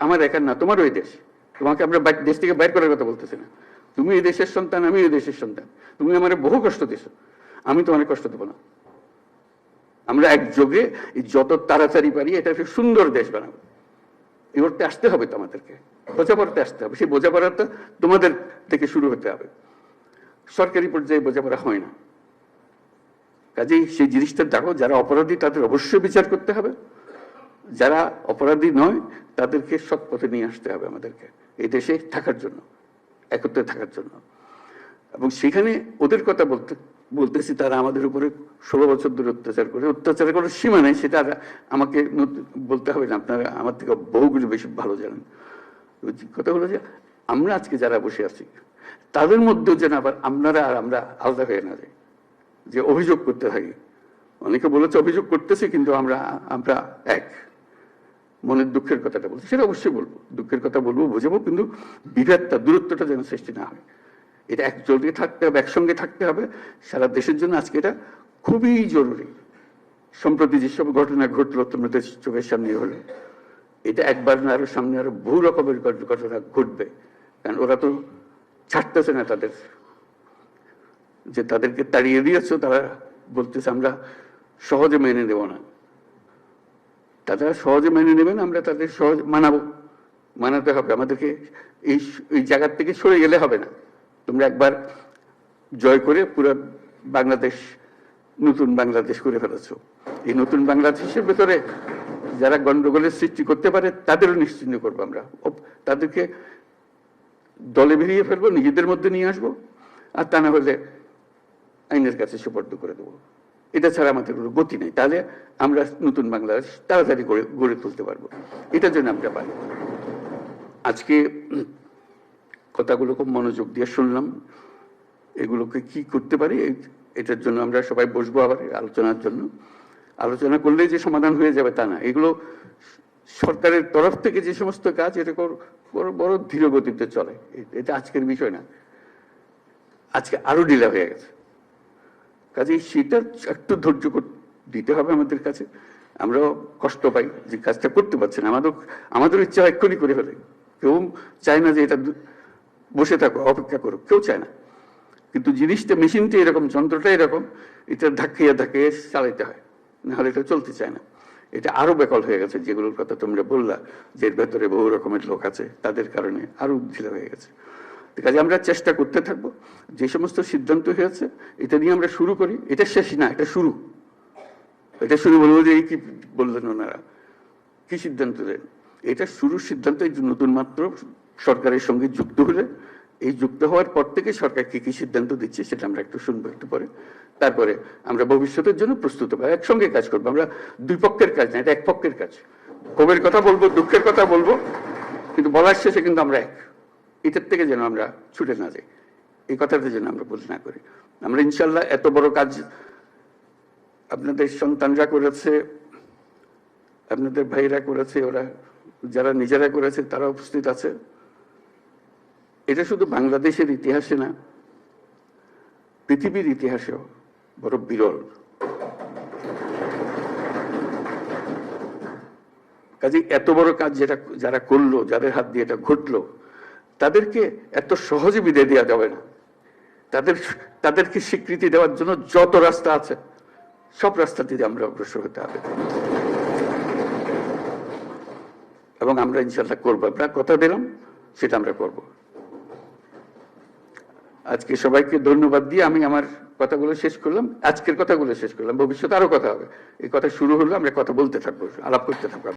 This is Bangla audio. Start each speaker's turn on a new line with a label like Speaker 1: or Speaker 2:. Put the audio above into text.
Speaker 1: আমার একার না তোমার ওই দেশ। তোমাকে আমরা দেশ থেকে বাইর করার কথা বলতেছি না। তুমি এই দেশের সন্তান আমি এই দেশের সন্তান। তুমি আমার বহু কষ্ট দিছো। আমি তোমার কষ্ট দেবো না। আমরা একযোগে যত তাড়াতাড়ি পারি এটা একটা সুন্দর দেশ বানাবো। এই করতে আসতে হবে তো আমাদেরকে। বোঝাপড়াতে আসতে হবে। সেই বোঝাপড়াটা তোমাদের থেকে শুরু হতে হবে। সরকারি পর্যায়ে বোঝাপড়া হয় না। কাজেই সেই জিনিসটা দেখো, যারা অপরাধী তাদের অবশ্যই বিচার করতে হবে। যারা অপরাধী নয়, তাদেরকে সৎ পথে নিয়ে আসতে হবে আমাদেরকে, এই দেশে থাকার জন্য, একত্রে থাকার জন্য। এবং সেখানে ওদের কথা বলতে, বলতেছি, তারা আমাদের উপরে ষোলো বছর ধরে অত্যাচার করে, অত্যাচার করার সীমা নেই, সেটা আমাকে বলতে হবে না, আপনারা আমার থেকে বহুগুলো বেশি ভালো জানেন। কথা হলো যে, আমরা আজকে যারা বসে আছি, তাদের মধ্যেও যেন আবার আপনারা আর আমরা আলাদা হয়ে না যাই, যে অভিযোগ করতে থাকি। অনেকে বলেছে, অভিযোগ করতেছি, কিন্তু আমরা আমরা এক। মনের দুঃখের কথাটা বলছি, সেটা অবশ্যই বলব। দুঃখের কথা বলব, বোঝাবো, কিন্তু বিভেদটা, দূরত্বটা যেন সৃষ্টি না হয়। এটা একজোটে থাকতে হবে, একসঙ্গে থাকতে হবে। সারা দেশের জন্য আজকে এটা খুবই জরুরি। সম্প্রতি যেসব ঘটনা ঘটলো তোমাদের চোখের সামনে হলো, এটা একবার না আরও সামনে আরও বহু রকমের ঘট- ঘটনা ঘটবে। কারণ ওরা তো ছাড়তেছে না তাদের। যে তাদেরকে তাড়িয়ে দিয়েছ, তারা বলতেছে, আমরা সহজে মেনে নেব না। তারা সহজে মেনে নেবেন, আমরা তাদের সহজ মানাবো। মানাতে হবে, আমাদেরকে এই এই জায়গার থেকে সরে গেলে হবে না। তোমরা একবার জয় করে পুরো বাংলাদেশ, নতুন বাংলাদেশ করে ফেলেছো। এই নতুন বাংলাদেশের ভেতরে যারা গন্ডগোলের সৃষ্টি করতে পারে, তাদেরও নিশ্চিন্ত করব আমরা। তাদেরকে দলে বেরিয়ে ফেলব, নিজেদের মধ্যে নিয়ে আসব, আর তা না হলে আইনের কাছে সুপর্দ করে দেবো। এটা ছাড়া আমাদের কোনো গতি নেই। তাহলে আমরা নতুন বাংলাদেশ তাড়াতাড়ি গড়ে গড়ে তুলতে পারব। এটার জন্য আমরা পারি। আজকে কথাগুলো খুব মনোযোগ দিয়ে শুনলাম। এগুলোকে কি করতে পারি? এটার জন্য আমরা সবাই বসবো আবার আলোচনার জন্য। আলোচনা করলেই যে সমাধান হয়ে যাবে তা না। এগুলো সরকারের তরফ থেকে যে সমস্ত কাজ, এটা কর- বড় বড় ধীর গতিতে চলে এটা আজকের বিষয় না। আজকে আরও ডিলে হয়ে গেছে। কাজেই সেটা একটু ধৈর্য দিতে হবে আমাদের কাছে। আমরাও কষ্ট পাই যে কাজটা করতে পারছি না। আমাদের আমাদের ইচ্ছা এক্ষুনি করে ফেলে। কেউ চায় না যে এটা বসে থাকো, অপেক্ষা করো। কেউ চায় না। কিন্তু জিনিসটা, মেশিনটা এরকম, যন্ত্রটা এরকম, এটা ধাক্কিয়ে ধাক্কিয়ে চালাইতে হয়। নাহলে এটা চলতে চায় না। এটা আরও বেকল হয়ে গেছে, যেগুলোর কথা তোমরা বললা, যে এর ভেতরে বহু রকমের লোক আছে, তাদের কারণে আরও ঢিলা হয়ে গেছে। কাজে আমরা চেষ্টা করতে থাকব। যে সমস্ত সিদ্ধান্ত হয়েছে, এটা নিয়ে আমরা শুরু করি। এটা শেষ না, এটা শুরু। এটা শুরু বলব যে এই কি বললেন ওনারা? কি সিদ্ধান্ত দেন? এটা শুরুর সিদ্ধান্ত এই নতুন মাত্র সরকারের সঙ্গে যুক্ত হলে, এই যুক্ত হওয়ার পর থেকে সরকার কি কি সিদ্ধান্ত দিচ্ছে সেটা আমরা একটু শুনব একটু পরে। তারপরে আমরা ভবিষ্যতের জন্য প্রস্তুত হব, একসঙ্গে কাজ করব। আমরা দুই পক্ষের কাজ না, এটা এক পক্ষের কাজ। ক্ষোভের কথা বলব, দুঃখের কথা বলব, কিন্তু বলার শেষে কিন্তু আমরা এক। এটার থেকে যেন আমরা ছুটে না যাই। এই কথাটা যেন আমরা বলতে না করি। আমরা ইনশাল্লাহ এত বড় কাজ আপনাদের সন্তানরা করেছে, আপনাদের ভাইরা করেছে, ওরা যারা নিজেরা করেছে, তারা উপস্থিত আছে। এটা শুধু বাংলাদেশের ইতিহাসে না, পৃথিবীর ইতিহাসেও বড় বিরল। কাজে এত বড় কাজ যেটা, যারা করল, যাদের হাত দিয়ে এটা ঘটলো তাদেরকে এত সহজে বিদায় দেওয়া যাবে না। তাদের, তাদেরকে স্বীকৃতি দেওয়ার জন্য যত রাস্তা আছে, সব রাস্তা দিয়ে আমরা অগ্রসর হতে হবে। এবং আমরা ইনশাল্লাহ করব। আমরা কথা দিলাম, সেটা আমরা করব। আজকে সবাইকে ধন্যবাদ দিয়ে আমি আমার কথাগুলো শেষ করলাম। আজকের কথাগুলো শেষ করলাম। ভবিষ্যতে আরও কথা হবে। এই কথা শুরু হলো, আমরা কথা বলতে থাকব, আলাপ করতে থাকব।